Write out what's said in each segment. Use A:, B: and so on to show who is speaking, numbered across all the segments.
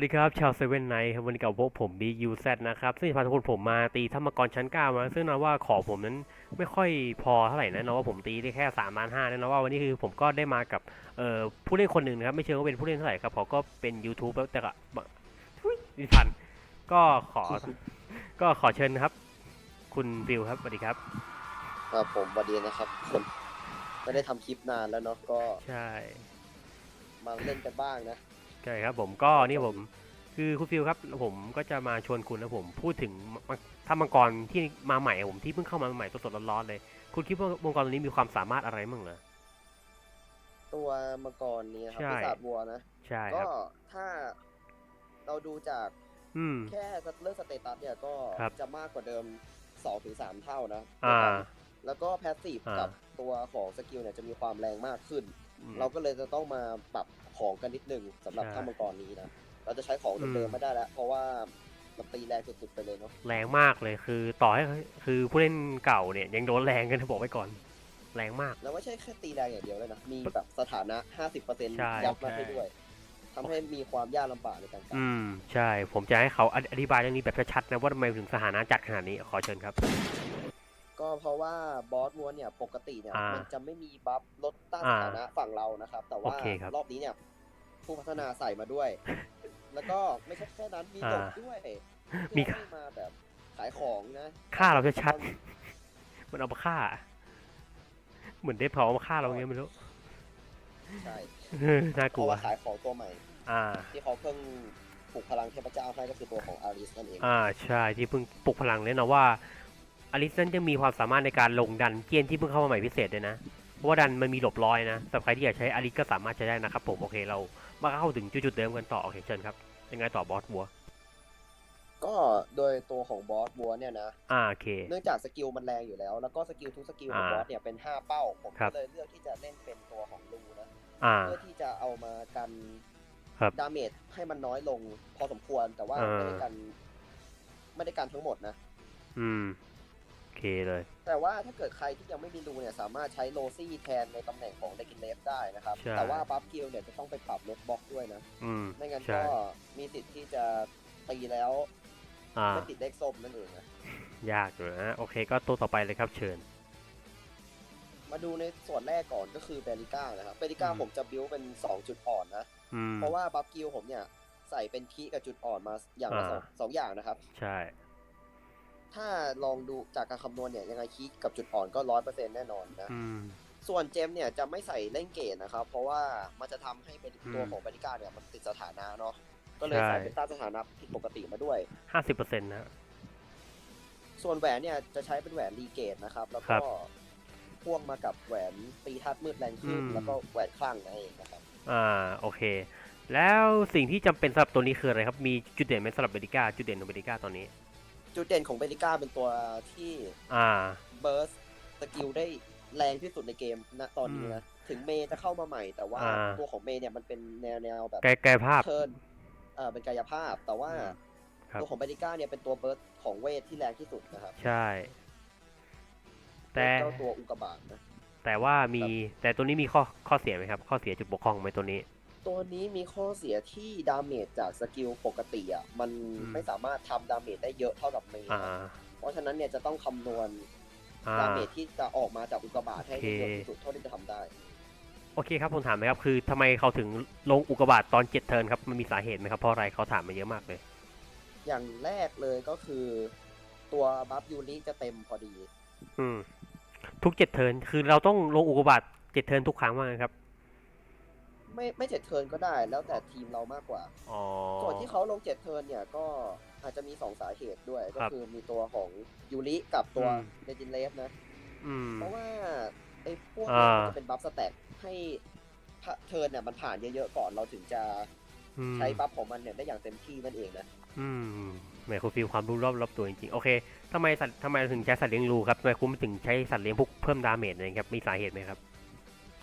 A: วัสดีครับ ชาวเซเว่นไนท์ครับวันนี้กับพวกผมบิ๊กยูแซนะครับ ซึ่งจะพาทุกคนผมมาตีธรรมกรชั้นเก้ามา ซึ่งนะว่าของผมนั้นไม่ค่อยพอเท่าไหร่นะนะว่าผมตีได้แค่สามล้านห้านะนะว่าวันนี้คือผมก็ได้มากับเอ่อผู้เล่นคนหนึ่งนะครับ ไม่เชิงว่าเป็นผู้เล่นเท่าไหร่ครับเขาก็เป็น YouTube แล้วแต่ก็ดิพันก็ขอ ก็ขอเชิญนะครับ คุณฟิวครับสวัสดีครับ
B: ครับผมสวัสดีนะครับผมไม่ได้ทำคลิปนานแล้วเนาะก็
A: ใช่
B: มาเล่นกันบ้างนะ
A: ใช่ครับผมก็นี่ผมคือคุณฟิวครับผมก็จะมาชวนคุณนะผมพูดถึงมถ้ามังกรที่มาใหม่อะผมที่เพิ่งเข้ามาใหม่สดๆร้อนๆเลย คุณคิดว่ามังกรตัวนี้มีความสามารถอะไรมั่งเหรอ
B: ตัวมังกรนี้ครับ
A: ใช่
B: ปีศาจวัวนะ
A: ใช่ค
B: ก็
A: รับ
B: ถ้าเราดูจาก
A: อืม
B: แค่เรื่องสเตตัสเนี่ยก็
A: ครับ
B: จะมากกว่าเดิม2-3ถึงเท่านะ
A: อ่า
B: แล้วก็แพสซีฟ
A: อ่ากั
B: กับตัวของสกิลเนี่ยจะมีความแรงมากขึ้น
A: อืม
B: เราก็เลยจะต้องมาปรับ ของกันนิดนึงสำหรับ
A: ใช่
B: ถ้ามังกรนี้นะเราจะใช้ของ
A: อืม
B: เดิมๆไม่ได้แล้ว เพราะว่ามันตีแรงสุดๆไปเลยเนาะ
A: แรงมากเลยคือต่อให้คือผู้เล่นเก่าเนี่ยยังโดนแรงกันนะบอกไว้ก่อน แรงมาก
B: แล้วไม่ใช่แค่ตีแรงอย่างเดียวเลยนะ มีแบบสถานะ 50%
A: ใช่
B: ยับมา
A: ใช่
B: ให้ด้วยทำให้มีความยากลำบากในการการ
A: อืมใช่ ผมจะให้เขาออธิบายเรื่องนี้แบบชัดๆนะว่าทำไมถึงสถานะจัดขนาดนี้ขอเชิญครับ
B: ก็เพราะว่าบอสวัวเนี่ยปกติเนี่ย
A: อ่ามั
B: มันจะไม่มีบัฟลดต้าน
A: อ่า
B: สถานะฝั่งเรานะครับ แต่ว่า
A: โอเคครับ
B: รอบนี้เนี่ย ผู้พัฒนาใส่มาด้วย แล้วก็ไม่ใช่แค่นั้นมีหลบ
A: อ่า
B: ด้วย
A: มี
B: เพื่อให้มาแบบขายของนะ
A: ฆ่าเราชัดมันเอามาฆ่า เหมือนได้เผาเอามาฆ่าเราเงี้ยไม่รู้
B: ใช่
A: น่า
B: เพ
A: กลั
B: ราะ
A: ว
B: ว่าขายของตัวใหม่
A: อ่า
B: ที่เขาเพิ่งปลุกพลังเทพเจ้าให้ก็คือตัวของอาริสนั่นเอง
A: อ่าใช่ที่เพิ่งปลุกพลังเลยนะว่าอลิสนั้นยังมีความสามารถในการลงดันเจียนที่เพิ่งเข้ามาใหม่พิเศษด้วยนะ เพราะว่าดันมันมีหลบร้อยนะสำหรับใครที่อยากใช้อลิสก็สามารถใช้ได้นะครับผมโอเคเรา มาเข้าถึงจุดๆเดิมกันต่อโอเคเชิญครับยังไงต่อบอสบัว
B: ก็โดยตัวของบอสวัวเนี่ยนะ
A: อ่าโอเค
B: เนื่องจากสกิลมันแรงอยู่แล้ว แล้วก็สกิลทุกสกิลของ
A: อ่า
B: บอสเนี่ยเป็น5เป้าผม
A: ครั
B: ก็
A: บ
B: เลยเลือกที่จะเล่นเป็นตัวของลูนะ
A: อ่า
B: เพื่อที่จะเอามากัน
A: ครับ
B: ดาเมจให้มันน้อยลง พอสมควรแต่ว่า
A: อ่า
B: ไม่ได้กัน ไม่ได้กันทั้งหมดนะ
A: อืมโอ เคเลย
B: แต่ว่าถ้าเกิดใครที่ยังไม่มีลูเนี่ยสามารถใช้โลซี่แทนในตำแหน่งของเดกินเลฟได้นะครับ
A: ใช่
B: แต่ว่าบัฟกิลเนี่ยจะต้องไปปรับลดบล็อกด้วยนะ
A: อืม
B: ไม่งั้น
A: ใช่
B: ก็มีสิทธิ์ที่จะตีแล้ว
A: อ่า
B: ไม่ติดเลขส้มนั่นเองนะ
A: ยากอยู่นะโอเคก็ตัวต่อไปเลยครับเชิญ
B: มาดูในส่วนแรกก่อนก็คือเบริก้านะครับเบริก้า
A: อืม
B: ผมจะบิวเป็น 2 จุดอ่อนนะ
A: อืม
B: เพราะว่าบัฟกิลผมเนี่ยใส่เป็นคีย์กับจุดอ่อนมาอย่างละสอง
A: อ่า
B: สองอย่างนะครับ
A: ใช่
B: ถ้าลองดูจากการคำนวณเนี่ยยังไงคีย์กับจุดอ่อนก็ร้อยเปอร์เซ็นต์แน่นอนนะ
A: อืม
B: ส่วนเจมเนี่ยจะไม่ใส่เล่นเกตนะครับ เพราะว่ามันจะทำให้เป็น
A: อืม
B: ตัวของเบริก้าเนี่ยมันติดสถานะเนาะก็เลย
A: ใช่
B: ใส่เป็นต้านสถานะผิดปกติมาด้วย
A: ห้าสิบเปอร์เซ็นต์นะ
B: ส่วนแหวนเนี่ยจะใช้เป็นแหวนรีเกตนะครับ แล้ว
A: ครั
B: ก็
A: บ
B: พ่วงมากับแหวนตีทัดมืดแรงขึ้น
A: อืม
B: แล้วก็แหวนคลั่งนั่นเองนะครับ
A: อ่าโอเค แล้วสิ่งที่จำเป็นสำหรับตัวนี้คืออะไรครับ มีจุดเด่นไหมสำหรับเบริก้าจุดเด่นของเบริก้าตอนนี้
B: จุดเด่นของเบริก้าเป็นตัวที่
A: อ่า
B: เบิร์สสกิลได้แรงที่สุดในเกมณตอนนี้นะถึงเมย์จะเข้ามาใหม่ แต่ว่า
A: อ่า
B: ตัวของเมย์เนี่ยมันเป็นแนวแนวแบบ
A: ไกลไกลภาพ
B: เทิร์นเอ่อเป็นกายภาพ แต่ว่า
A: อืมครับ
B: ตัวของเบริก้าเนี่ยเป็นตัวเบิร์สของเวทที่แรงที่สุดนะครับ
A: ใช่ แต่
B: เจ้าตัวอุกกาบาตนะ
A: แต่ว่ามีแต่ตัวนี้มีข้อข้อเสียไหมครับ ข้อเสียจุดบกพร่องไหมตัวนี้
B: ตัวนี้มีข้อเสียที่ดาเมจจากสกิลปกติอะมัน
A: อืม
B: ไม่สามารถทำดาเมจได้เยอะเท่ากับเมย์
A: อ่า
B: เพราะฉะนั้นเนี่ยจะต้องคำนวณ
A: อ่า
B: ดาเมจที่จะออกมาจากอุกกาบาตให้ได้เยอะ
A: โอเค
B: ที่สุดเท่าที่จะทำได้
A: โอเคครับผมถามไหมครับ คือทำไมเขาถึงลงอุกกาบาตตอนเจ็ดเทิร์นครับ มันมีสาเหตุไหมครับ เพราะอะไรเขาถามมาเยอะมากเลย
B: อย่างแรกเลยก็คือตัวบัฟยูริจะเต็มพอดี
A: อืม ทุกเจ็ดเทิร์นคือเราต้องลงอุกกาบาตเจ็ดเทิร์นทุกครั้งว่าไงครับ
B: ไม่ไม่เจ็ดเทิร์นก็ได้ แล้วแต่ทีมเรามากกว่า
A: อ๋อ
B: ส่วนที่เขาลงเจ็ดเทิร์นเนี่ยก็อาจจะมีสองสาเหตุด้วย ก็
A: ครับ
B: คือมีตัวของยูริกับตัว
A: อืม
B: เดจินเลฟนะ
A: อืม
B: เพราะว่าไอ้พวก
A: อ่า
B: เนี้มันจะเป็นบัฟสแต็กให้พะเทิร์นเนี่ยมันผ่านเยอะๆก่อนเราถึงจะ
A: อืม
B: ใช้บัฟของมันเนี่ยได้อย่างเต็มที่นั่นเองนะ
A: อืมแหมคุณฟิลความรู้รอบรอบตัวจริงๆ โอเคทำไมสัตว์ทำไมถึงใช้สัตว์เลี้ยงรูครับทำไมคุณไม่ถึงใช้สัตว์เลี้ยงพวกเพิ่มดาเมจอะไรครับ มีสาเหตุไหมครับ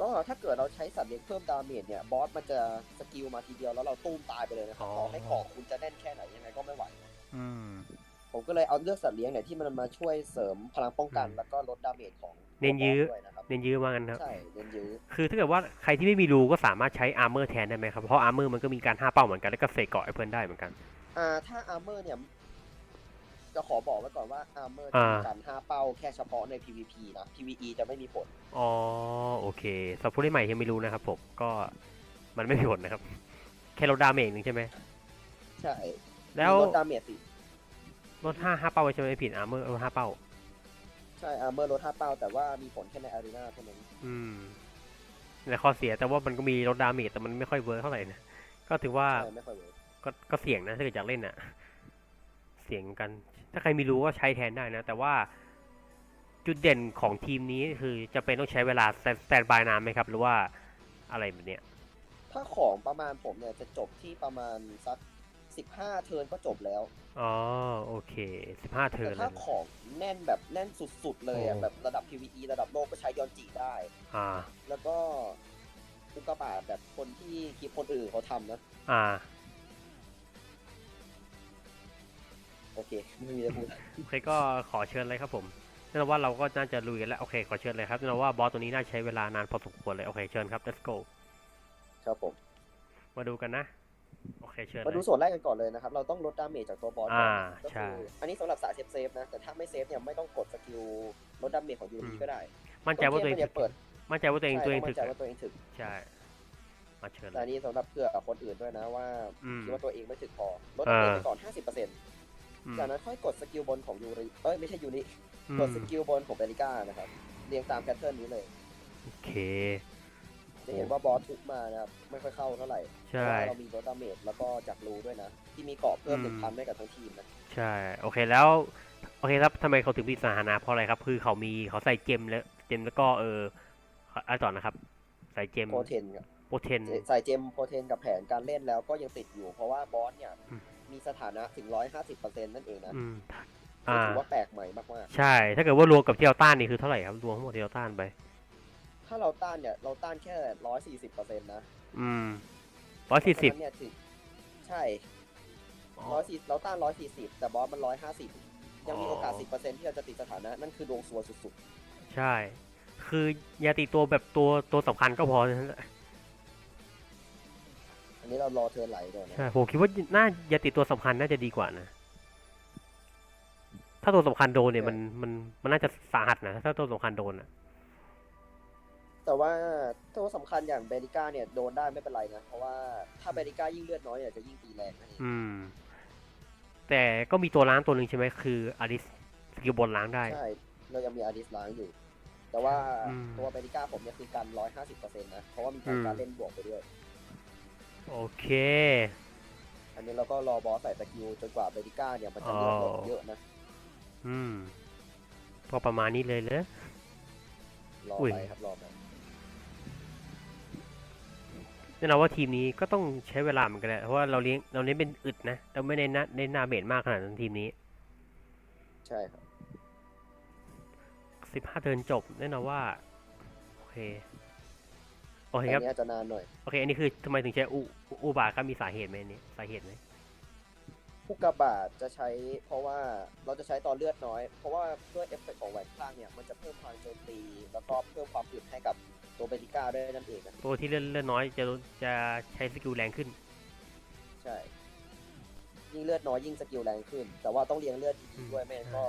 B: ก็ถ้าเกิดเราใช้สัตว์เลี้ยงเพิ่มดาเมจเนี่ยบอสมันจะสกิลมาทีเดียวแล้วเราตุ้มตายไปเลยนะครับ
A: อ๋อ
B: ต่อให้ของคุณจะแน่นแค่ไหนยังไงก็ไม่ไหวนะ
A: อืม
B: ผมผมก็เลยเอาเลือกสัตว์เลี้ยงเนี่ยที่มันมาช่วยเสริมพลังป้องกัน
A: อืม
B: แล้วก็ลดดาเมจของ
A: เน้นยื้อ
B: ตัวบสด้วยนะครับ
A: เน้นยื้อมากันครับ
B: ใช่เน้นยื้อ
A: คือถ้าเกิดว่าใครที่ไม่มีรูก็สามารถใช้อาร์เมอร์แทนได้ไหมครับ เพราะอาร์เมอร์มันก็มีการห้าเป้าเหมือนกัน แล้วก็เสกเกาะให้เพื่อนได้เหมือนกัน
B: อ่าถ้าอาร์เมอร์เนี่ย จะขอบอกไว้ก่อนว่าอาร์เมอร์
A: อ่า
B: จะมีการห้าเป้าแค่เฉพาะใน PVP นะ PVE จะไม่มีผล
A: อ๋อโอเคสำหรับผู้เล่นใหม่ที่ไม่รู้นะครับผมก็มันไม่มีผลนะครับ แค่ลดดาเมจหนึ่งใช่ไหม
B: ใช่
A: แล้ว
B: มีลดดาเมจสิ
A: ลดห้าห้าเป้าไว้ใช่ไหมไม่ผิดอาร์เมอร์ลดห้าเป้า
B: ใช่อาร์เมอร์ลดห้าเป้าแต่ว่ามีผลแค่ในอารีนาเท่านั้น
A: อืมแต่ข้อเสียแต่ว่ามันก็มีลดดาเมจแต่มันไม่ค่อยเวิร์กเท่าไหร่นะก็ถือว่า
B: ใช่ไม่ค่อยเวิร์ก
A: ก็ก็เสี่ยงนะถ้าเกิดอยากเล่นอะ เสี่ยงกัน ถ้าใครไม่รู้ก็ใช้แทนได้นะ แต่ว่าจุดเด่นของทีมนี้คือจะเป็นต้องใช้เวลาสแตนบายนานไหมครับ หรือว่าอะไรแบบเนี้ย
B: ถ้าของประมาณผมเนี่ยจะจบที่ประมาณสักสิบห้าเทิร์นก็จบแล้ว
A: อ๋อโอเคสิบห้าเทิ
B: แต่
A: ร์นเล
B: ถ้าย
A: นะ
B: ของแน่นแบบแน่นสุดๆเลยอะ
A: โอ้
B: แบบระดับ PVE ระดับโลกก็ใช้ยอนจิได้
A: อ่า
B: แล้วก็อุกกาบาตแบบคนที่คลิปคนอื่นเขาทำนะ
A: อ่า
B: โอเคไม่มีอะไรพูด
A: โอเคก็ขอเชิญเลยครับผมแน่นอนว่าเราก็น่าจะลุยกันแล้วโอเคขอเชิญเลยครับแน่นอนว่าบอสตัวนี้น่าใช้เวลานานพอสมควรเลยโอเคเชิญครับ let's go
B: ครับผม
A: มาดูกันนะ โอเคเชิญ
B: มา
A: เล
B: ดู
A: ย
B: ส่วนแรกกันก่อนเลยนะครับ เราต้องลดดาเมจจากตัวบอสก่อน
A: อ่า
B: ก็
A: ใช่
B: คืออันนี้สำหรับสายเซฟเซฟๆนะ แต่ถ้าไม่เซฟเนี่ยไม่ต้องกดสกิลลดดาเมจของยู
A: อื
B: นี
A: ม
B: ก็ได้
A: มั่นใจว่าตัวเอง
B: ต้
A: ถึ
B: น
A: ก
B: เปิด
A: มั่นใจว่าตัวเอง
B: ใช่
A: ตัวเอง
B: ต้อง
A: ถึ
B: มั่
A: ก
B: นใจว่าตัวเองถึก
A: ใช่มาเชิญเล
B: แต่อั
A: ย
B: นนี้สำหรับเผื่อคนอื่นด้วยนะว่า
A: อืม
B: คิดว่าตัวเองไม่ถึกพอลดดาเมจ
A: อ่า
B: ไปก่อน 50%
A: อืม
B: จากนั้นค่อยกดสกิลบนของยูริเอ้ยไม่ใช่ยูนิ
A: อื
B: กด
A: ม
B: สกิลบนของเบริก้านะครับเรียงตามแพทเทิร์นนี้เลย
A: โอเค
B: จะเห็นว่าบอสทุกมานะครับไม่ค่อยเข้าเท่าไหร่เพ
A: ใช่
B: ราะว่าเรามีลดดาเมจแล้วก็จากรูด้วยนะ ที่มีเกราะเพิ่ม
A: อืม
B: หนึ่งพันให้กับทั้งทีมนะ
A: ใช่ โอเคแล้ว โอเคครับทำไมเขาถึงมีสถานะเพราะอะไรครับ คือเขามีเขาใส่เจมแล้วเจมแล้วก็เอออะไรต่อนะครับ ใส่เจม
B: โปรเทนกับ
A: โปรเทน
B: ใส่เจมโปรเทนกับแผนการเล่นแล้วก็ยังติดอยู่ เพราะว่าบอสเนี่ย
A: อืม
B: มีสถานะถึง150%นั่นเองนะ
A: อืม
B: ซึ่ง
A: อ่า
B: ถือว่าแปลกใหม่มาก
A: ใช่ ถ้าเกิดว่ารวมกับที่เราต้านนี่คือเท่าไหร่ครับ รวมทั้งหมดที่เราต้านไป
B: ๆ ถ้าเราต้านเนี่ยเราต้านแค่140%นะ
A: อืมร้อยสี่สิบ
B: เพราะฉะนั้นเนี่ยถึงใช่140เราต้าน140แต่บอสมัน150ยังมีโอกาส10%ที่เราจะติดสถานะนั่นคือดวงซวยสุด
A: ใช่ คืออย่าติดตัวแบบตัวตัวสำคัญก็พอนะ
B: ๆ อันนี้เรารอเทิร์นไหลก่อนนะ
A: ใช่ผมคิดว่าน่าอย่าติดตัวสำคัญน่าจะดีกว่านะ ถ้าตัวสำคัญโดนเนี่ยมันมันมันน่าจะสาหัสนะถ้าตัวสำคัญโดนอะ
B: แต่ว่าตัวสำคัญอย่างเบริก้าเนี่ยโดนได้ไม่เป็นไรนะเพราะว่าถ้าเบริก้ายิ่งเลือดน้อยเนี่ยจะยิ่งตีแรงนั่นเอง
A: อืม แต่ก็มีตัวล้างตัวหนึ่งใช่ไหมคืออาริสสกิลบนล้างได้
B: ใช่เรายังมีอาริสล้างอยู่ แต่ว่า
A: อืม
B: ตัวเบริก้าผมเนี่ยคือกัน150%นะเพราะว่ามีการ
A: อืม
B: การเล่นบวกไปด้วย
A: โอเค
B: อันนี้เราก็รอบอสใส่สกิลจนกว่าเบริก้าเนี่ยมันจะเลือดลด
A: อ๋อ
B: เยอะนะ
A: อืมก็ประมาณนี้เลยเลย
B: รอ
A: อุ้ย
B: ไปครับรอไป
A: แน่นอนว่าทีมนี้ก็ต้องใช้เวลาเหมือนกันแหละเพราะว่าเราเลี้ยงเราเน้นเป็นอึดนะเราไม่ได้นะเน้นนาเมจมากขนาดนั้นทีมนี้
B: ใช่ครับ
A: สิบห้าเทิร์นจบแน่นอนว่า โอเค โอเค
B: อัน
A: ครับ
B: นี้อาจจะนานหน่อย
A: โอเค อันนี้คือทำไมถึงใช้อุอุอุบาทครับมีสาเหตุไหมอันนี้สาเหตุไหม
B: พุกกาบาทจะใช้เพราะว่าเราจะใช้ตอนเลือดน้อย เพราะว่าด้วยเอฟเฟกต์ของแหวนข้างเนี่ยมันจะเพิ่มพลังโจมตี แล้วก็เพิ่มความอึดให้กับตัวเบริก้าด้วยนั่นเองนะ
A: ตัวที่เลื่อนเลื่อนน้อยจะจะใช้สกิลแรงขึ้น
B: ใช่ ยิ่งเลือดน้อยยิ่งสกิลแรงขึ้น แต่ว่าต้องเลี้ยงเลือด
A: อื
B: ดี
A: ม
B: ๆด้วยไม่งั้นก็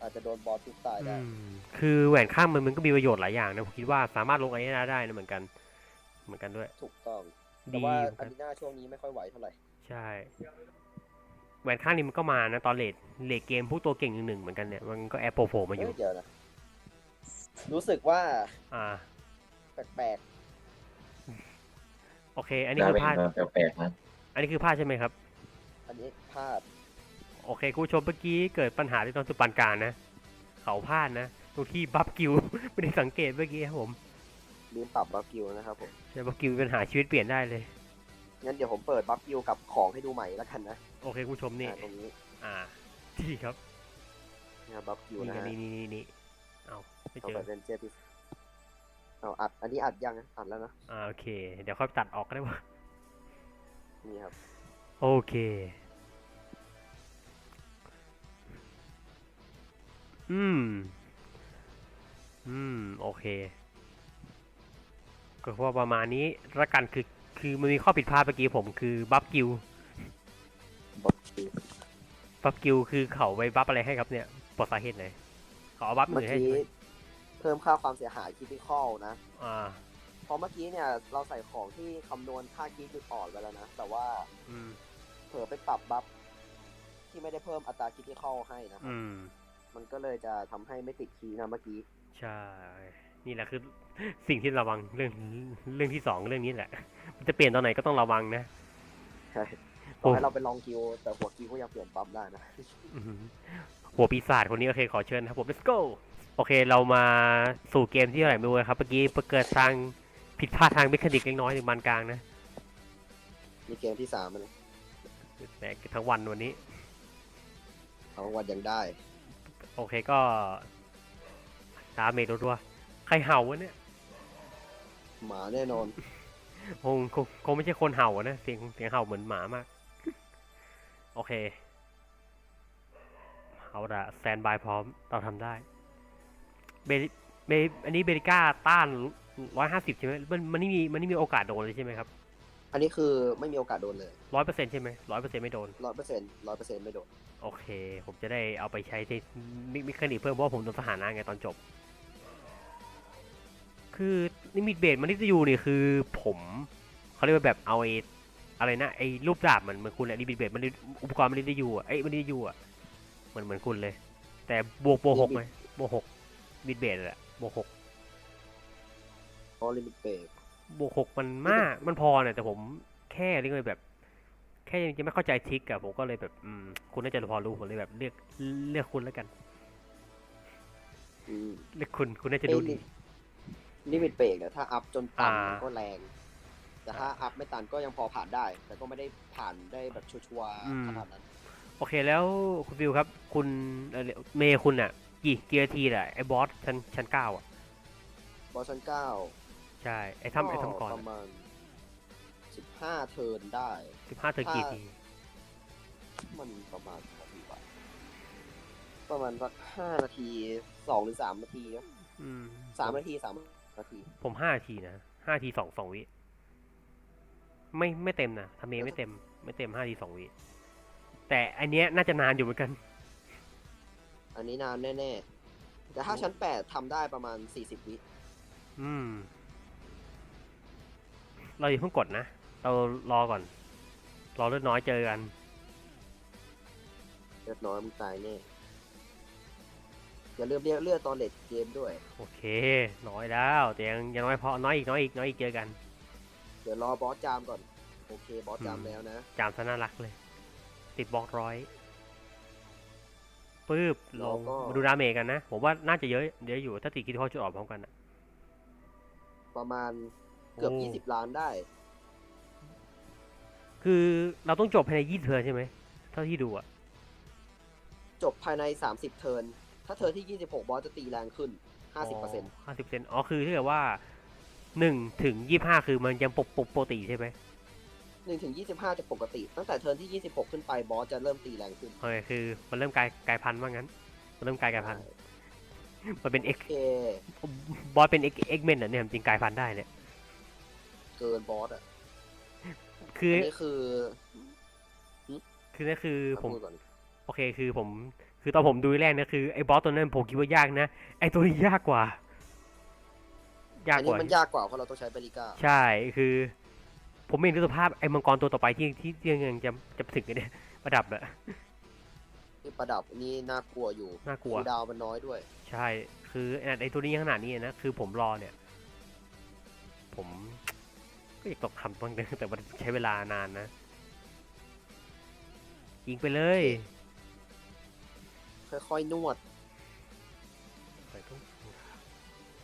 B: อาจจะโดนบอสทุบตาย
A: อื
B: ได้
A: มคือแหวนข้ามมันมันก็มีประโยชน์หลายอย่างนะผมคิดว่าสามารถลงไอ้นาได้นะเหมือนกัน เหมือนกันด้วย
B: ถูกต้องแต่
A: ดี
B: ว่า
A: เหมือน
B: อา
A: กัน
B: รีนาช่วงนี้ไม่ค่อยไหวเท่าไหร่
A: ใช่แหวนข้างนี้มันก็มานะตอนเลดเลดเกมพวกตัวเก่งหนึ่งๆเหมือนกันเนี่ยมันก็แอบโผล่ๆมาอยู่
B: เอ้ยเดี๋ยวนะรู้สึกว่า
A: อ่า
B: แปลก
A: โอเค อันนี้
C: ดา
A: คือ
C: เมจ
A: พลาด
C: มาแปลกๆนะ
A: อันนี้คือพลาดใช่ไหมครับ
B: ๆอันนี้พลาด
A: โอเคคุณผู้ชมเมื่อกี้เกิดปัญหาที่ตอนสุดปานกลารนะ เขาพลาดนะตรงที่บัฟกิวไม่ได้สังเกตเมื่อกี้ครับผม
B: ลืมปรับบัฟกิลนะครับผม
A: ใช่บัฟกิวมีปัญหาชีวิตเปลี่ยนได้เลย
B: งั้นเดี๋ยวผมเปิดบัฟกิลกับของให้ดูใหม่แล้วกันนะ
A: โอเคคุณผู้ชมนี่
B: อ่าตรงนี้
A: อ่า ที่ครับ
B: นะครับบัฟกิล
A: นี่
B: นะ
A: กัน
B: ฮะ
A: นี่นี่นี่นี่เอาไม่
B: เอา
A: เจอ
B: แบบเรนเจอร์พิสเอาอัด อันนี้อัดยังนะอัดแล้วนะ
A: อ่าโอเค เดี๋ยวค่อยตัดออกก็ได้ว่า
B: นี่ครับ
A: โอเค อืม อืม โอเค ก็ว่าประมาณนี้ละกันคือคือมันมีข้อผิดพลาดเมื่อกี้ผมคือบัฟกิล
B: บอกที
A: บัฟกิลคือเขาไปบัฟอะไรให้ครับเนี่ยบอกสาเหตุหน่อยเขาเอาบัฟมื
B: เมื่อ
A: อให้
B: กี้
A: ใช่ไหม
B: เพิ่มค่าความเสียหายคิด i คอลนะ
A: อ่า
B: เพราะเมื่อกี้เนี่ยเราใส่ของที่คำนวณค่าคีย์จุดอ่อนไว้แล้วนะ แต่ว่า
A: อืม
B: เผลอไปปรับบัฟที่ไม่ได้เพิ่มอัตราคิด i คอลให้นะครับ
A: อืม
B: มันก็เลยจะทำให้ไม่ติดคีย์นะเมื่อกี้
A: ใช่ นี่แหละคือสิ่งที่ระวังเรื่องเรื่องที่สองเรื่องนี้แหละ มันจะเปลี่ยนตอนไหนก็ต้องระวังนะ
B: ใช่
A: โอ้
B: ต่อให้เราไปลองคิว แต่หัวคิวก็ยังเปลี่ยนปั๊มได้นะ
A: อื้อหือหัวปีศาจคนนี้โอเคขอเชิญนะครับผม let's go โอเคเรามาสู่เกมที่เท่าไหร่ไม่รู้นะครับเมื่อกี้เกิดทางผิดพลาดทางเมคานิกเล็กน้อยถึงบานกลางนะ
B: มีเกมที่สามมัน
A: แหมทั้งวันวันนี้
B: ทั้งวันยังได้
A: โอเคก็ดาเมจรัวๆ ใครเห่าวะเนี่ย
B: หมาแน่นอน
A: คงคงคงไม่ใช่คนเห่าอะนะเสียงเสียงเห่าเหมือนหมามาก โอเค เอาละแซนบายพร้อมเราทำได้ เบเบอันนี้เบริก้าต้านร้อยห้าสิบใช่ไหมมันมันไม่มีมันไม่มีโอกาสโดนเลยใช่ไหมครับ
B: อันนี้คือไม่มีโอกาสโดนเลย
A: ร้อยเปอร์เซ็นต์ใช่ไหมร้อยเปอร์เซ็นต์ไม่โดน
B: ร้อยเปอร์เซ็นต์ร้อยเปอร์เซ็นต์ไม่โดน
A: โอเค ผมจะได้เอาไปใช้ในมิมิคานิกเพิ่มเพราะว่าผมโดนสถานะไงตอนจบ คือนิมิตเบสมันนิตยูนี่คือผมเขาเรียกว่าแบบเอาไอ้อะไรนะไอ้รูปดาบเหมือนเหมือนคุณแหละนิมิตเบสมันอุปกรณ์มันนิตยูอะไอ้มันนิตยูอะเหมือนเหมือนคุณเลย แต่บวกโบวกหกไหมบวกหกมิดเบสแหละบวกหก
B: เพราะลิมิตเบรก
A: บวกหกมันมากมันพอเนี่ยแต่ผมแค่เรียกว่าแบบ แค่ยังไม่เข้าใจทิกอะผมก็เลยแบบอืมคุณน่าจะพอรู้ผมเลยแบบเลือกเลือกคุณแล้วกันเลือกคุณคุณน่าจะดูดี
B: ลิมิตเบรกเนี่ยถ้าอัพจนตัน
A: อ่า
B: มันก็แรง แต่ถ้าอัพไม่ตันก็ยังพอผ่านได้ แต่ก็ไม่ได้ผ่านได้แบบชัวร์ๆขนาดนั้น
A: โอเคแล้วคุณฟิวครับ คุณเอ่อเมย์คุณอะกี่กี่นาทีแหละไอ้บอสชั้นชั้นเก้าอะ
B: บอสชันเก้า
A: ใช่ ไอ้ทำไอ้ทำก่อน
B: ประมาณสิบห้าเทิร์นได้
A: สิบห้าเธอกี่ที
B: มันประมาณกี่นาทีวะประมาณสักห้านาทีสองหรือสามนาทีนะ
A: อืม
B: สามนาทีสาม นาที
A: ผมห้านาทีนะห้าทีสองสองวิ ไม่ไม่เต็มนะทำเมย์ไม่เต็ม ไม่เต็มห้าทีสองวิ แต่อันเนี้ยน่าจะนานอยู่เหมือนกัน
B: อันนี้นานแน่ๆ แต่ถ้าชั้นแปดทำได้ประมาณสี่สิบวิ
A: อืม เราอย่าเพิ่งกดนะ เรารอก่อน รอเลือดน้อยเจอกัน
B: เลือดน้อยมึงตายแน่ อย่าลืมเรียกเลือดตอนเลดเกมด้วย
A: โอเค น้อยแล้วแต่ยังยังน้อยพอ น้อยอีก น้อยอีก น้อยอีกเจอกัน
B: เดี๋ยวรอบอสจามก่อน โอเค บอสจาม
A: อืม
B: แล้วนะ
A: จามซะน่ารักเลย ติดบล็อกร้อยปื๊บลงมาดูดาเมจกันนะ ผมว่าน่าจะเยอะเยอะอยู่ถ้าติดคิดข้อจุดออกพร้อมกันอะ
B: ประมาณเกือบ
A: โยี่
B: สิบล้านได้
A: คือเราต้องจบภายในยี่สิบเทิร์นใช่ไหมเท่าที่ดูอะ
B: จบภายในสามสิบเทิร์น ถ้าเทิร์นที่ยี่สิบหกบอสจะตีแรงขึ้นห้าสิบเปอร์เซ็นต์
A: ห้าสิบเปอร์เซ็นต์อ๋อคือถ้าเกิดว่าหนึ่งถึงยี่ห้าคือมันยังปกปกปกติใช่ไหม
B: หนึ่งถึงยี่สิบห้าจะปกติ ตั้งแต่เทิร์นที่ยี่สิบหกขึ้นไปบอสจะเริ่มตีแรงขึ้น
A: โอเคคือมันเริ่มกลายกลายพันธุ์ว่างั้น มันเริ่มกลายกลายพันธุ์มันเป็นเอ็ก
B: โอเค
A: บอสเป็นเอ็กเอ็กเมนอะเนี่ยจริงกลายพันธุ์ได้เนี่ย
B: เกินบอสอะ
A: คือ
B: อันนี้คือ
A: คือนั่นคือผม
B: พูดก่อน
A: โอเคคือผม คือตอนผมดูแรกเนี่ยคือไอ้บอสตัวนั้นผมคิดว่ายากนะ ไอ้ตัวนี้ยากกว่า ยาก
B: อัน
A: ก
B: นี้
A: ว่า
B: มันยากกว่าเพราะเราต้องใช้เบริก้า
A: ใช่ คือ ผมเห็นดูสภาพไอ้มังกรตัวต่อไปที่ที่ที่ยังจะจะถึงกันเนี่ยประดับอะ
B: ที่ประดับนี่น่ากลัวอยู่
A: น่ากลัว
B: คูลดาวน์มันน้อยด้วย
A: ใช่ คือไอ้ไอ้ตัวนี้ยังขนาดนี้นะ คือผมรอเนี่ย ผม ก็อยากต้องทำบ้างนะแต่มันใช้เวลานานนะ ยิงไปเลย
B: ค่อยๆนวด
A: ไปทุก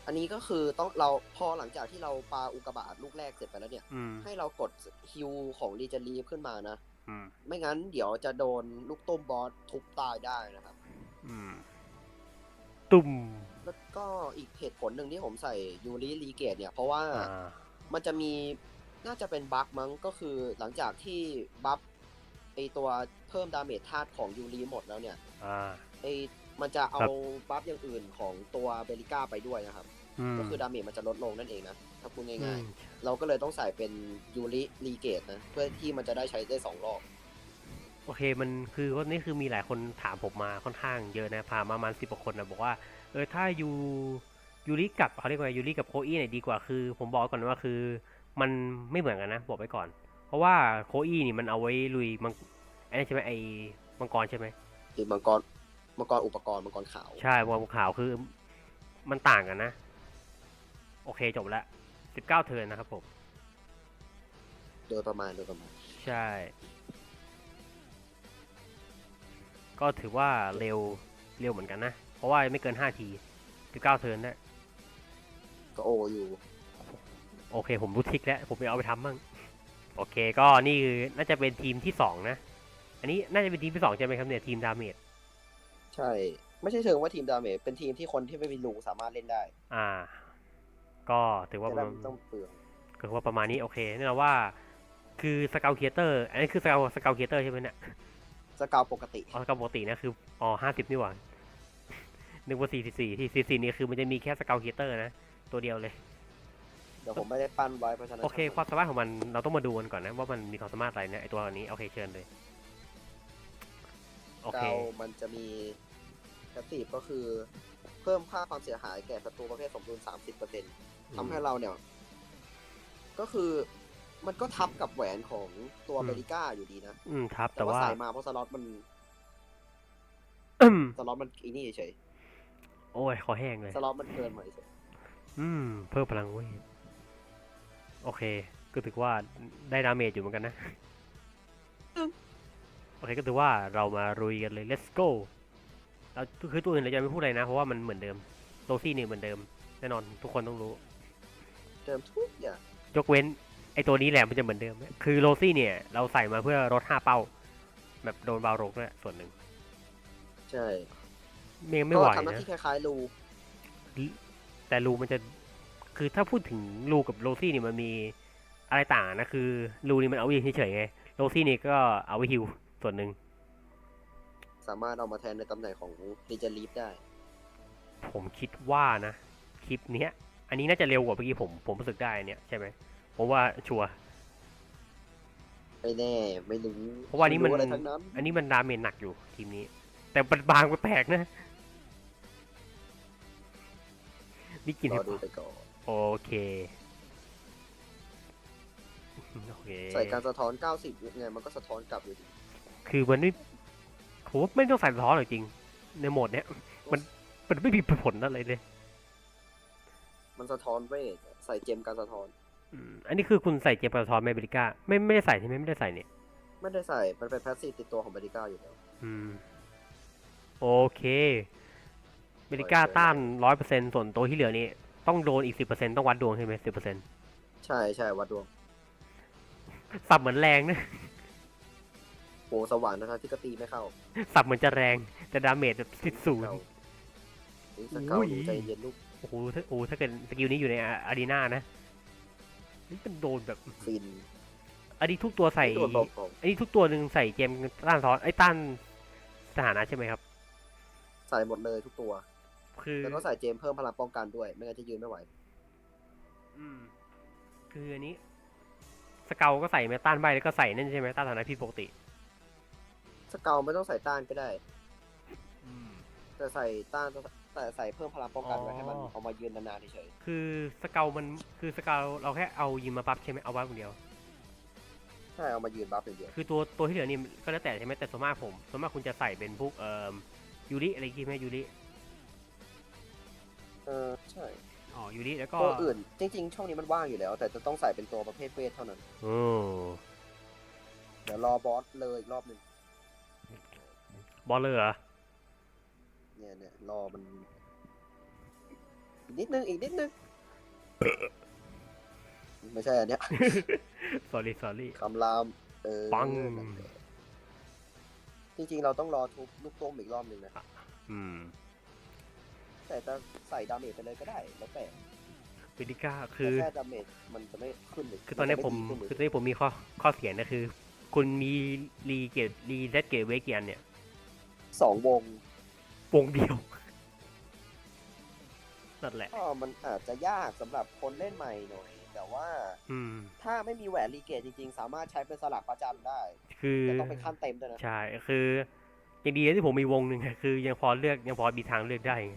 B: อันนี้ก็คือต้องเราพอหลังจากที่เราปาอุกกาบาตลูกแรกเสร็จไปแล้วเนี่ย
A: อืม
B: ให้เรากดฮิวของรีเจนรีฟขึ้นมานะ
A: อืม
B: ไม่งั้นเดี๋ยวจะโดนลูกต้มบอสทุบตายได้นะครับ
A: อืมตุ่ม
B: แล้วก็อีกเหตุผลหนึ่งที่ผมใส่ยูริรีเกตเนี่ย เพราะว่า
A: อ่า
B: มันจะมีน่าจะเป็นบั๊กมั้งก็คือหลังจากที่บัฟไอตัวเพิ่มดาเมจธาตุของยูริหมดแล้วเนี่ย
A: อ่า
B: ไอมันจะเอา
A: ครับ
B: บัฟอย่างอื่นของตัวเบลิก้าไปด้วยนะครับ
A: อืม
B: ก็คือดาเมจมันจะลดลงนั่นเองนะถ้าพูด
A: อื
B: ง่าย
A: ม
B: ๆเราก็เลยต้องใส่เป็นยูริรีเกตนะเพื่อที่มันจะได้ใช้ได้สองรอบ
A: โอเคมันคือว่านี่คือมีหลายคนถามผมมาค่อนข้างเยอะนะพามาประมาณสิบกว่าคนนะบอกว่าเออถ้ายูยูริกับเขาเรียกว่ายูริกับโคอี้เนี่ยดีกว่าคือ ผมบอกก่อนว่าคือมันไม่เหมือนกันนะบอกไว้ก่อน เพราะว่าโคอี้นี่มันเอาไว้ลุยมังไอ้นั่นใช่ไหมไอ้มังกรใช่ไหม
B: คือมังกร มังกรอุปกรณ์มังกรขาว
A: ใช่มังกรขาวคือมันต่างกันนะ โอเคจบละสิบเก้าเทิร์นนะครับผม
B: โดยประมาณโดยประมาณ
A: ใช่ ก็ถือว่าเร็วเร็วเหมือนกันนะ เพราะว่าไม่เกิน5ทีสิบเก้าเทิร์นนะ
B: ก็โออยู่
A: โอเค ผมรู้ทริกแล้ว ผมไปเอาไปทำบ้างโอเค ก็นี่คือน่าจะเป็นทีมที่สองนะ อันนี้น่าจะเป็นทีมที่สองใช่ไหมครับเนี่ยทีมดาเมจ
B: ใช่ ไม่ใช่เชิงว่าทีมดาเมจเป็นทีมที่คนที่ไม่มีรูสามารถเล่นได้
A: อ่า ก็ถือว่า
B: จะ
A: ป
B: ได้
A: ระมาณ
B: ไม่ต้องเปลือง
A: คือว่าประมาณนี้โอเคแน่นอนว่า คือสเกลเคียเตอร์ อันนี้คือสเกลสเกลเคียเตอร์ใช่ไหมเนี่ย
B: สกาวปกติ
A: อ๋อสเกลปกตินะคืออ๋อห้าสิบนี่หว่านึกว่าสี่สี่ที่สี่สี่นี่คือมันจะมีแค่สเกลเคียเตอร์นะ ตัวเดียวเลย
B: เดี๋ยวผมไม่ได้ปั้นไว้เพราะฉะนั้น
A: โอเค ความสามารถของมันเราต้องมาดูกันก่อนนะ ว่ามันมีความสามารถอะไรนะไอตัวนี้โอเคเชิญเลย โอเค
B: เกามันจะมีแพสซีฟก็คือ เพิ่มค่าความเสียหายแก่ศัตรูประเภทสมดุล30%ทำให้เราเนี่ย ก็คือมันก็ทับกับแหวนของตัว
A: อืม
B: เบลิก้าอยู่ดีนะ
A: อืมครับ
B: แต่
A: แต่
B: ว่า
A: ว่า
B: ใส่มาเพราะสล็อตมัน
A: อืม
B: สล็อตมันอีนี่เฉย
A: โอ้ยคอแห้งเลย
B: สล็อตมันเกินมาเฉย
A: อืม เพิ่มพลังเว้ยโอเค ก็ถือว่าได้ดาเมจอยู่เหมือนกันนะโอ เคก็ถือว่าเรามารุยกันเลย let's go เราคือตัวอื่นเราจะไม่พูดอะไรนะ เพราะว่ามันเหมือนเดิมโรซี่นี่เหมือนเดิม แน่นอนทุกคนต้องรู้
B: เติมทุกอย่าง
A: ยกเว้นไอตัวนี้แหละมันจะเหมือนเดิม คือโรซี่เนี่ย เราใส่มาเพื่อลดห้าเป้า แบบโดนบาลงด้วยส่วนหนึ่ง
B: ใช่
A: ไม่ไม่ไหว
B: ก็ทำหน้า
A: นะ
B: ที่คล้ายๆรู
A: แต่รูมันจะคือถ้าพูดถึงรูกับโรซี่นี่มันมีอะไรต่างนะคือรูนี่มันเอาไว้ยิงเฉยๆไงโรซี่นี่ก็เอาไว้ฮิว ส่วนหนึ่ง
B: สามารถเอามาแทนในตำแหน่งของดิจิลีฟได้
A: ผมคิดว่านะ คลิปเนี้ย อันนี้น่าจะเร็วกว่าเมื่อกี้ผมผมรู้สึกได้เนี่ยใช่ไหมผมว่าชัวร์
B: ไม่แน่ไม่รู้
A: เพราะว่านี่มัน
B: ไอะไรทั้งนั้น
A: อันนี้มันดาเมจหนักอยู่ทีมนี้ แต่มันบางแปลกๆนะมีกลิน
B: ร
A: ให้
B: อดูไปก่อน
A: โอเคโอเค
B: ใส่การสะท้อน 90 ยังไงมันก็สะท้อนกลับอยู่ดี
A: คือมันไม่ผมว่าไม่ต้องใส่สะท้อนหรอกจริง ในโหมดเนี้ย มันมันไม่มีผลอะไรเลย
B: มันสะท้อนเวทใส่เจมการสะท้อน
A: อืม อันนี้คือคุณใส่เจมส์สะท้อนไหมเบริก้า ไม่ไม่ได้ใส่ใช่ไหมไม่ได้ใส่เนี่ย
B: ไม่ได้ใส่ มันเป็นแพสซีฟติดตัวของเบริก้าอยู่แล้ว
A: อืม โอเค เบริก้าต้านร้อยเปอร์เซ็นส่วนตัวที่เหลือนี่ต้องโดนอีกสิบเปอร์เซ็นต้องวัดดวงใช่ไหมสิบเปอร์เซ็น
B: ใช่ใช่วัดดวง
A: สับเหมือนแรงนะ
B: โหสว่างนะครับที่ก็ตีไม่เข้า
A: สับเหมือนจะแรงแต่ดาเมจแบบสิบศูนย์
B: เข้าอุ๊ยสเกา
A: อุ้ย
B: หนูใจเย็นลูก
A: โอ้โหถ้าโอ้โหถ้าเกิดสกิลนี้อยู่ในอารีนานะนี่มันโดนแบบ
B: ฟิน
A: อันนี้ทุกตัวใส่
B: โดนบอกของ
A: อันนี้ทุกตัวหนึ่งใส่เจมส์ต้านซ้อนไอ้ยต้านสถานะใช่ไหมครับ
B: ใส่หมดเลยทุกตัว
A: คือ
B: แล้วก็ใส่เจมเพิ่มพลังป้องกันด้วย ไม่งั้นจะยืนไม่ไหว
A: อืมคืออันนี้ สเกลก็ใส่ไหมต้านใบแล้วก็ใส่นั่นใช่ไหมต้านสถานะพี่ปกติ
B: สเกลไม่ต้องใส่ต้านก็ได้แต่ใส่ต้านแต่ใส่เพิ่มพลังป้องกันไว้
A: อ๋อ
B: ให้มันเอามายืนนานๆเฉย
A: คือสเกลมันคือสเกลเราแค่เอายิงมาปั๊บใช่ไหมเอาไว้คนเดียว
B: ๆใช่เอามายืนบัฟอย่างเดียว
A: คือตัวตัวที่เหลือนี่ก็แล้วแต่ใช่ไหมแต่ส่วนมากผมส่วนมากคุณจะใส่เป็นพวกเอ่อยูริอะไรกี้ไหมยูริ
B: เออใช่
A: อ๋อยูริแล้วก็
B: ตัวอื่นจริง ๆ ช่วงนี้มันว่างอยู่แล้ว แต่จะต้องใส่เป็นตัวประเภทเวทเท่านั้น
A: โอ้
B: เดี๋ยวรอบอสเลยอีกรอบหนึ่ง
A: บอลเลยเหรอ
B: เนี่ยเนี่ยรอมันอีกนิดนึงอีกนิดนึงไม่ใช่อันเนี้ย
A: sorry sorry
B: คำรามเออ
A: ปัง
B: นั่นแหละจริงๆเราต้องรอทุบลูกต้มอีกรอบหนึ่งนะ
A: อืม
B: แต่จะใส่ดาเมจไปเลยก็ได้ แล้วแต่
A: เบดิก้า
B: แต่
A: คือ
B: แค่ดาเมจมันจะไม่ขึ้นเลย
A: คือตอนนี้ผม
B: จะไดี
A: คือ
B: ขึ้นเลย
A: ตอนนี้ผมมีข้อข้อเสียนะคือ คุณมีรีเกตรีเซตเกตเวกเกียนเนี่ย
B: สองวง
A: วงเดียวนั่นแหละ
B: ก็มันอาจจะยากสำหรับคนเล่นใหม่หน่อย แต่ว่า
A: อืม
B: ถ้าไม่มีแหวนรีเกตจริงๆ สามารถใช้เป็นสลักประจันได้
A: คือ
B: แต่ต้องเป็นขั้นเต็มด้วยนะ
A: ใช่คือยังดีนะที่ผมมีวงหนึ่งอะคือยังพอเลือกยังพอมีทางเลือกได้ไง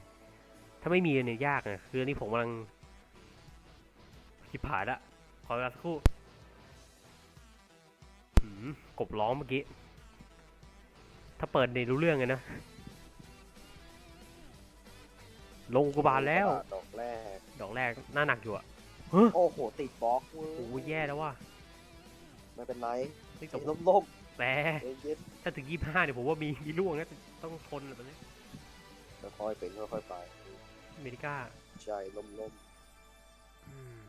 A: ถ้าไม่มีเนี่ยยากนะคืออันนี้ผมกำลังคิดผ่านละขอเวลาสักครู่หืมกบร้องเมื่อกี้ ถ้าเปิดเนี่ยรู้เรื่องเลยนะ ลงอุกกาบาลแล้ว
B: ดอกแรก
A: ดอกแรกหน้าหนักอยู่อะ
B: โอ้โห ติดบล็อกเว้ย
A: โอ้โหแย่แล้วว่ะ
B: ไม่เป็นไร
A: นี่แต่
B: ล่มล่ม
A: แต่
B: ๆเย็น
A: ถ้าถึงยี่ห้าเนี่ยผมว่ามีมีล่วงนะต้องทนแบบนี้
B: ๆค่อยๆเป็นค่อยๆไป
A: อเมริกา
B: ใช่ล่มล่ม
A: อืม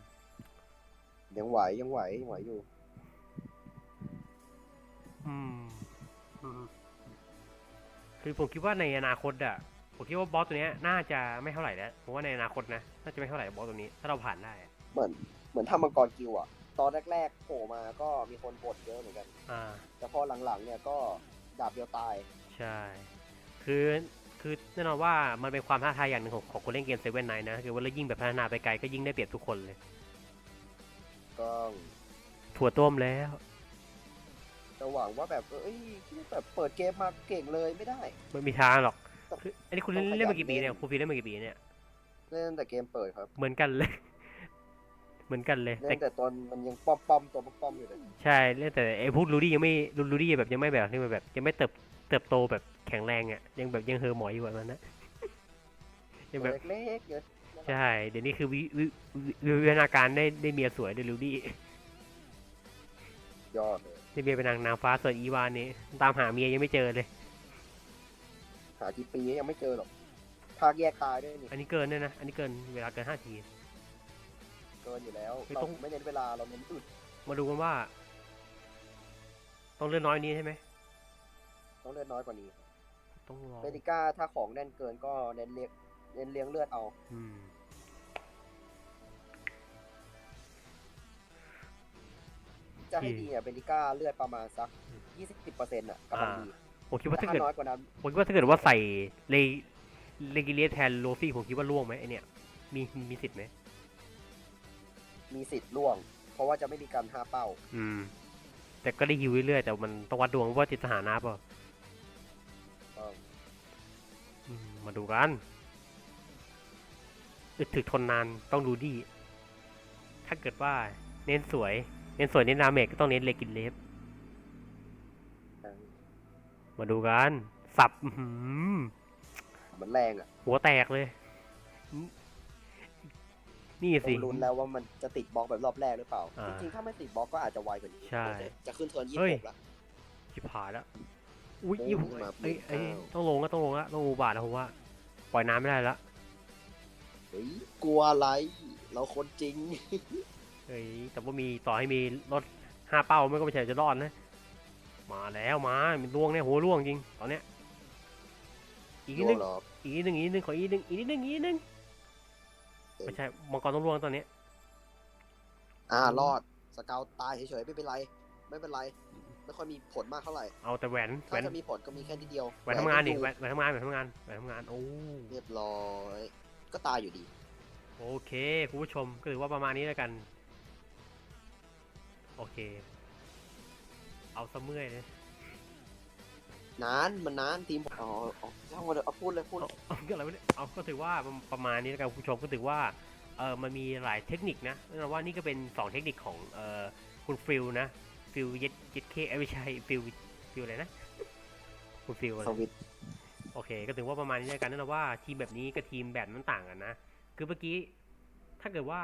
B: ๆยังไหวยังไหวยังไหวอยู่
A: อืมอืม คือผมคิดว่าในอนาคตอะผมคิดว่าบอสตัวเนี้ยน่าจะไม่เท่าไหร่แล้วผมว่าในอนาคตนะน่าจะไม่เท่าไหร่บอสตัวนี้ ถ้าเราผ่านได้อะ
B: เหมือนเหมือนทำมังกรกิวอะตอนแรกๆโผล่มาก็มีคนบ่นเยอะเหมือนกัน
A: อ่า
B: แต่พอหลังๆเนี่ยก็ดาบเดียวตาย
A: ใช่ คือคือแน่นอนว่ามันเป็นความท้าทายอย่างหนึ่งของของคนเล่นเกมเซเว่นไนนะคือว่าเรายิ่งแบบพัฒนาไปไกลก็ยิ่งได้เปรียบทุกคนเลย
B: ก็
A: ถั่วต้มแล้ว
B: จะหวังว่าแบบเอ้ยแบบเปิดเกมมาเก่งเลยไม่ได้
A: ไม่มีทางหรอกคืออันนี้คุณเล่น
B: ต้องขยัน
A: เล่นมากี่ปีเนี่ย
B: เล่น
A: คุณฟีเล่นมากี่ปีเนี่ย
B: เล่นแต่เกมเปิดครับ
A: เหมือนกันเลย เหมือนกันเลย
B: เล่
A: แต่
B: นแต่ตอนมันยังป้อมป้อมๆตัวป้อมๆอยู่เลย
A: ใช่เล่นแต่ไอ้พวกลูดี้ยังไม่ลูดี้แบบยังไม่แบบที่มันแบบยังไม่เติบเติบโตแบบแข็งแรงอะ ยังแบบยังเฮอหมอยอยู่แบบนั้นนะยังแบบ
B: ตัวเล็กๆเลย
A: ใช่ เดี๋ยวนี้คือวิวิวิวิวัฒนาการได้ได้เมียสวยได้ลูดี้
B: ยอดเลย
A: ได้เมียเป็นนางนางฟ้าส่วนอีวานนี่ตามหาเมียยังไม่เจอเลย
B: หากี่ปียังไม่เจอหรอกภาคแยกตายด้วยนี่
A: อันนี้เกินด้วยนะ อันนี้เกินเวลาเกินห้าที
B: เกินอยู่แล้ว
A: ไม่
B: เรา
A: ต้อง
B: ไม่เน้นเวลาเราเน้นอึด
A: มาดูกันว่า ต้องเลื่อนน้อยนี้ใช่ไหม
B: ต้องเลือดน้อยกว่านี้
A: ต้องรอ
B: เมดิก้าถ้าของแน่นเกินก็เน้นเลี้ยงเน้นเลี้ยงเลือดเอา
A: อืม
B: จะให้ดีเนี่ยเมดิก้าเลือดประมาณสักยี่สิบสิบเปอร์เซ็นต์อะกำลังดี
A: ผมคิดว่า
B: แต่
A: ถ้า
B: ถ้า
A: เกิด
B: น้อยกว่านั้น
A: ผมคิดว่าถ้าเกิดว่าใส่เลเลกิเลียแทนโรซี่ผมคิดว่าล่วงไหมไอเนี่ยมีมีสิทธิ์ไหม
B: มีสิทธิ์ล่วง เพราะว่าจะไม่มีการห้าเป้า
A: อืม แต่ก็ได้ฮิวเรื่อยๆแต่มันต้องวัดดวงว่าติดสถานะเปล่า
B: ก็
A: อืมมาดูกันอึดถึกทนนานต้องดูดี ถ้าเกิดว่าเน้นสวย เน้นสวยเน้นดาเมจก็ต้องเน้นเลกินเลฟมาดูกัน สับอื้อหือ
B: มันแรงอะ
A: หัวแตกเลย นี่
B: ต้
A: สิ
B: องลุ้นแล้วว่ามันจะติดบล็อกแบบรอบแรกหรือเปล่า
A: อ่า
B: จริงๆ ถ้าไม่ติดบล็อกก็อาจจะไวกว่านี้
A: ใช่
B: จะขึ้นเทิร์นยี่
A: เฮ้
B: สิ
A: ย
B: บหกแล้ว
A: ชิบหายแล้ว อุ้ย
B: โอ้
A: ยี่
B: มา
A: เอ้ยเอ้ย
B: อ้าว
A: ต้องลงก็ต้องลงละต้องอุบาทแล้วผมว่า ปล่อยน้ำไม่ได้ละ
B: เฮ้ยกลัวอะไร เราคนจริง
A: เอ้ยแต่ว่ามีต่อให้มีรถห้าเป้าไม่ก็ไม่ใช่จะรอดนะ มาแล้วมามันล่วงเนี่ยโหล่วงจริงตอนเนี้ยอีกนิดนึง
B: หรอก
A: อีกนิดนึงอีกนิดนึงขออีกนิดนึงอีกนิดนึงอีกนิดนึงไม่ใช่มังกรต้องล่วงตอนเนี้ย
B: อ่ารอดสเกลตายเฉยๆไม่เป็นไร ไม่เป็นไรไม่ค่อยมีผลมากเท่าไหร่
A: เอาแต่แหวนแหว
B: ถ้านจะมีผลก็มีแค่ทีเดียว
A: แหวนทำงานดิ
B: ดู
A: แหวนแหวนทำงานแหวนทำงานแหวนทำงานโอ้
B: เรียบร้อย ก็ตายอยู่ดี
A: โอเค คุณผู้ชมก็ถือว่าประมาณนี้แล้วกัน โอเค เอาซะเมื่อยเลย
B: นานมันนานทีมผมอ๋ออ๋อช่างมาเถอะเอาพูดเลยพูด
A: เอาเอาก็อะไรวะเนี่ยเอาก็ถือว่าประประมาณนี้แล้วกันคุณผู้ชมก็ถือว่าเออมันมีหลายเทคนิคนะแน่นอนว่านี่ก็เป็นสองเทคนิคของเออคุณฟิลนะฟิลเย็ดเย็ดเคเอ้ยไม่ใช่ฟิลฟิลอะไรนะคุณฟิลอะไร
B: สวิตช์
A: โอเค ก็ถือว่าประมาณนี้แล้วกันแน่นอนว่าทีมแบบนี้กับทีมแบบนั้นต่างกันนะ คือเมื่อกี้ถ้าเกิดว่า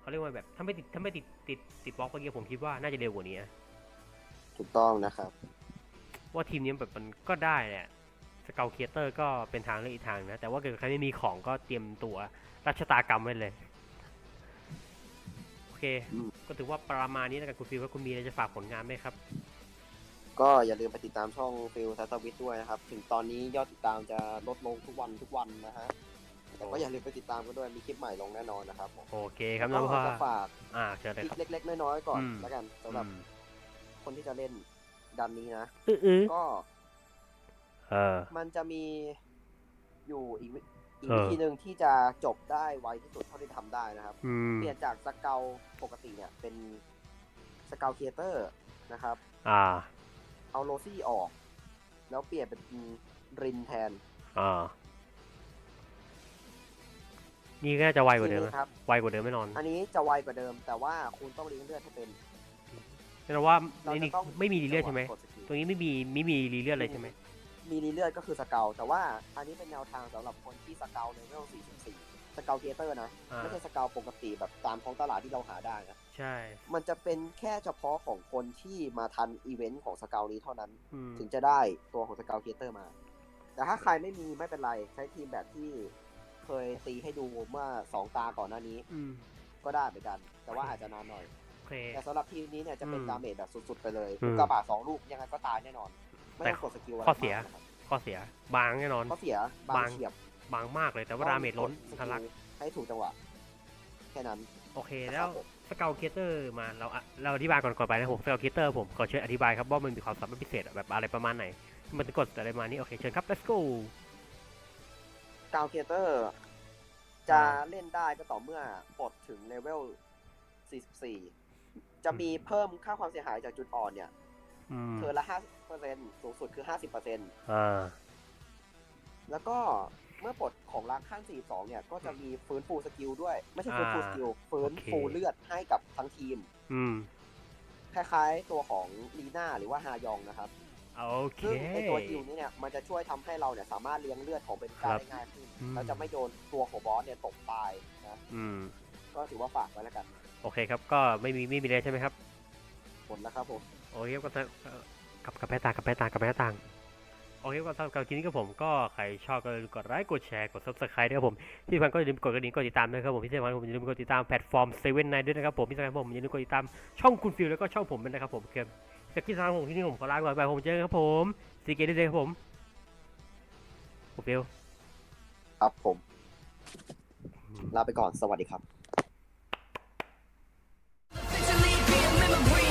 A: เขาเรียกว่าแบบถ้าไม่ติดถ้าไม่ติดติดติดบล็อกเมื่อกี้ผมคิดว่าน่าจะเร็วกว่านี้นะ
B: ถูกต้องนะครับ
A: ว่าทีมนี้แบบมันก็ได้แหละสเกลเคเตอร์ก็เป็นทางเลือกอีกทางนะ แต่ว่าเกิดใครไม่มีของก็เตรียมตัวรับชะตากรรมไว้เลย โอเค
B: อืม
A: ก็ถือว่าประมาณนี้แล้วกันคุณฟิลว่าคุณมีอะไรจะฝากผลงานไหมครับ
B: ก็อย่าลืมไปติดตามช่องฟิลทัสวิตด้วยนะครับ ถึงตอนนี้ยอดติดตามจะลดลงทุกวันทุกวันนะฮะ แต่ก็อย่าลืมไปติดตามกันด้วยมีคลิปใหม่ลงแน่นอนนะครับผม
A: โอเคครับ
B: ก็
A: น้องพ่อ
B: จะฝาก
A: อ่าเชิญเลย
B: คลิ
A: ค
B: ป
A: รับ
B: เล็ก ๆ น้อยๆก่อน
A: อืม
B: แล้วกันสำหรับ
A: อืม
B: คนที่จะเล่นดันนี้นะ
A: อื้ออื้อ
B: ก็
A: เออ
B: มันจะมีอยู่อีกวิอีก
A: เออ
B: วิธีหนึ่งที่จะจบได้ไวที่สุดเท่าที่ทำได้นะครับ
A: อืม
B: เปลี่ยนจากสเกลปกติเนี่ยเป็นสเกลเคเตอร์นะครับ
A: อ่า
B: เอาโรซี่ออก แล้วเปลี่ยนเป็นรินแทน
A: อ่า นี่ก็น่าจะไวกว่าเดิม
B: ที
A: นะ
B: นี้ครับ
A: ไวกว่าเดิมแน่นอน
B: อันนี้จะไวกว่าเดิม แต่ว่าคุณต้องเลี้ยงเลือดให้เป็น
A: แน่นอนว่า
B: เรา
A: ใน
B: จะ
A: นี้
B: ต้อง
A: ไม่มีรีเลือดใช่ไหม
B: กดสกิล
A: ตรงนี้ไม่มีไม่มีรีเลือดเลยใช่ไหม
B: มีรีเลือดก็คือสเกลแต่ว่าอันนี้เป็นแนวทางสำหรับคนที่สเกลเลเวล44 สเกลเคเตอร์นะ
A: อ่า
B: ไม่ใช่สเกลปกติแบบตามท้องตลาดที่เราหาได้นะ
A: ใช่
B: มันจะเป็นแค่เฉพาะของคนที่มาทันอีเวนต์ของสเกลนี้เท่านั้น
A: อืม
B: ถึงจะได้ตัวของสเกลเคเตอร์มา แต่ถ้าใครไม่มีไม่เป็นไร ใช้ทีมแบบที่ เคยตีให้ดูเมื่อสองตาก่อนหน้านี้
A: อืม
B: ก็ได้เหมือนกัน แต่ว่าอาจจะนานหน่อย
A: โอเค
B: แต่สำหรับทีมนี้เนี่ยจะเป็น
A: อืม
B: ดาเมจแบบสุดๆไปเลย
A: อืม
B: ลูกกระบาดสองลูกยังไงก็ตายแน่นอน ไม่
A: แต่
B: ต้องกดสกิละไร
A: ข้อเสีย
B: มากนะครับ
A: ข้อเสีย บางแน่นอน
B: ข้อเสียบา
A: บาง
B: ง เฉียบบา
A: งมากเลยแต่ว่าดาเมจล้น
B: ต้องกด
A: ทะลัก
B: สกิลให้ถูกจังหวะ แค่นั้น
A: โอเค
B: นะ
A: แล้
B: ควรับผม
A: สเกลเคเตอร์มาเราอะเราอธิบายก่อนก่อนไปนะผมสเกลเคเตอร์ผมขอช่วยอธิบายครับว่ามันมีความสามารถพิเศษอะแบบอะไรประมาณไหน มันจะกดอะไรประมาณนี้โอเคเชิญครับ let's go
B: กาวเคเตอร์ จะเล่นได้ก็ต่อเมื่อปลดถึงเลเวล 44 จะมีเพิ่มค่าความเสียหายจากจุดอ่อนเนี่ย
A: อืม
B: เธอละ50%สูงสุดคือ50%
A: อ่า
B: แล้วก็เมื่อปลดของล้างข้าง42เนี่ย ก็จะมีฟื้นฟูสกิลด้วย ไม่ใช่ฟื้นฟู
A: อ่า
B: สกิลฟื้น
A: โอเค
B: ฟูเลือดให้กับทั้งทีม
A: อืม
B: คล้ายๆตัวของลีน่าหรือว่าฮายองนะครับ
A: โอเค
B: ซึ่งไอตัวฮิวนี้เนี่ยมันจะช่วยทำให้เราเนี่ยสามารถเลี้ยงเลือดของเบนก้า
A: ครับ
B: ได้ง่ายขึ้น
A: อืม
B: แล้วจะไม่โดนตัวของบอสเนี่ยตกตายนะ
A: อืม
B: ก็ถือว่าฝากไว้แล้วกัน
A: โอเคครับ ก็ไม่มีไม่มีเลยใช่ไหมครับ
B: ผลแล้วครับผม
A: โอเคครับก็จะเอ่อกลับกลับไปต่างกลับไปต่างกลับไปต่างโอเคก็สำหรับการกินนี้ก็ผมก็ใครชอบก็กดไลค์กดแชร์กด subscribe ด้วยครับผมที่สำคัญก็อย่าลืมกดกระดิ่งกดติดตามด้วยครับผมที่สำคัญผมอย่าลืมกดติดตามแพลตฟอร์มเซเว่นไนด้วยนะครับผมที่สำคัญผมอย่าลืมกดติดตามช่องคุณฟิลแล้วก็ช่องผมด้วยนะครับผมเกือบ จากที่สำคัญผมที่นี่ผมขอลาก่อนไปผมเจอกันครับผมซีเกตได้เลยครับผมผมเบล
B: ครับผม ลาไปก่อนสวัสดีครับ
C: Officially be a memory